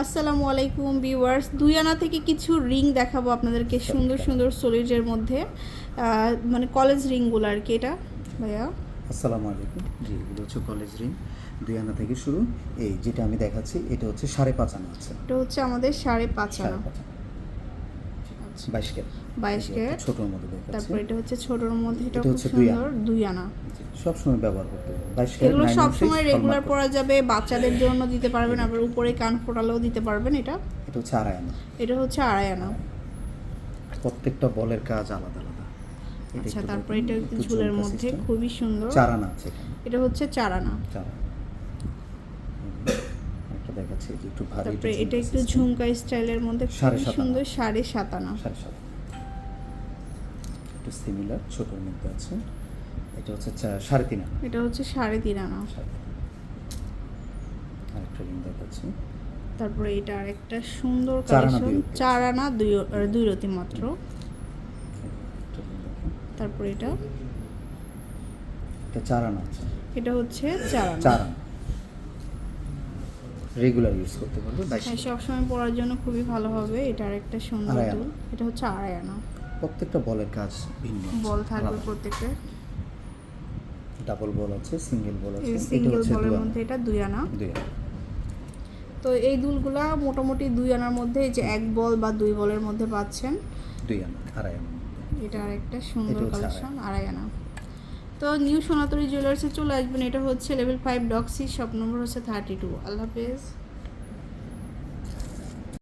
আসসালামু আলাইকুম ভিউয়ার্স। দুই আনা থেকে কিছু রিং দেখাবো আপনাদেরকে সুন্দর সুন্দর সলিডের মধ্যে। মানে কলেজ রিংগুলো আর কি এটা ভাইয়া। আসসালামু আলাইকুম। জি এগুলো হচ্ছে কলেজ রিং। দুই আনা থেকে শুরু। এই যেটা আমি দেখাচ্ছি এটা হচ্ছে সাড়ে পাঁচ আনা আছে। এটা হচ্ছে আমাদের সাড়ে পাঁচ আনা। আনা। বাইশ ক্যারেট। বাইশ ক্যারেট। ছোটোর মধ্যে তারপর এটা হচ্ছে ছোটোর মধ্যে এটা হচ্ছে সুন্দর দুই আনা। সব সময় ব্যবহার করতে হবে। বাইশ ক্যারেট এগুলো সব সময় রেগুলার পরা যাবে বাচ্চাদের জন্য দিতে পারবেন আবার উপরে কান ফোটালেও দিতে পারবেন এটা। এটা হচ্ছে আড়াই আনা। এটা হচ্ছে আড়াই আনা। প্রত্যেকটা বলের কাজ আলাদা আলাদা। আচ্ছা তারপর এটা ঝুলের মধ্যে খুবই সুন্দর। চার আনা আছে এটা হচ্ছে চার আনা। চার আনা। একটা দেখাচ্ছি যে একটু ভারী তারপরে এটা ঝুমকা একটু ঝুমকা স্টাইলের মধ্যে খুবই সুন্দর সাড়ে সাত আনা। সাড়ে সাত একটু সিমিলার ছোটোর মধ্যে আছে। এটা হচ্ছে সাড়ে তিন আনা। এটা হচ্ছে সাড়ে তিন আনা। আরেকটা রিং দেখাচ্ছি। তারপরে এটা আরেকটা সুন্দর কালেকশন চার আনা দুই দুই রতি মাত্র। তারপরে এটা? এটা চার আনা আছে। এটা হচ্ছে চার আনা। চার আনা। রেগুলার ইউজ করতে পারবে। হ্যাঁ সবসময় পরার জন্য খুবই ভালো হবে। এটা আরেকটা সুন্দর এটা হচ্ছে আড়াই আনা। প্রত্যেকটা বলের কাজ ভিন্ন বল থাকবে প্রত্যেকটা। ডাবল বল আছে সিঙ্গেল বল আছে সিঙ্গেল বলের মধ্যে এটা দুই আনা। দুই আনা। তো এই দুলগুলা মোটামুটি দুই আনার মধ্যে যে এক বল বা দুই বলের মধ্যে পাচ্ছেন। দুই আনা আড়াই আনা এটা আরেকটা সুন্দর কালেকশন আড়াই আনা। তো নিউ সোনাতরি জুয়েলার্সে চলে আসবেন এটা হচ্ছে লেভেল ফাইভ ডক্সি শপ নম্বর হচ্ছে থার্টি টু আল্লাহ হাফেজ।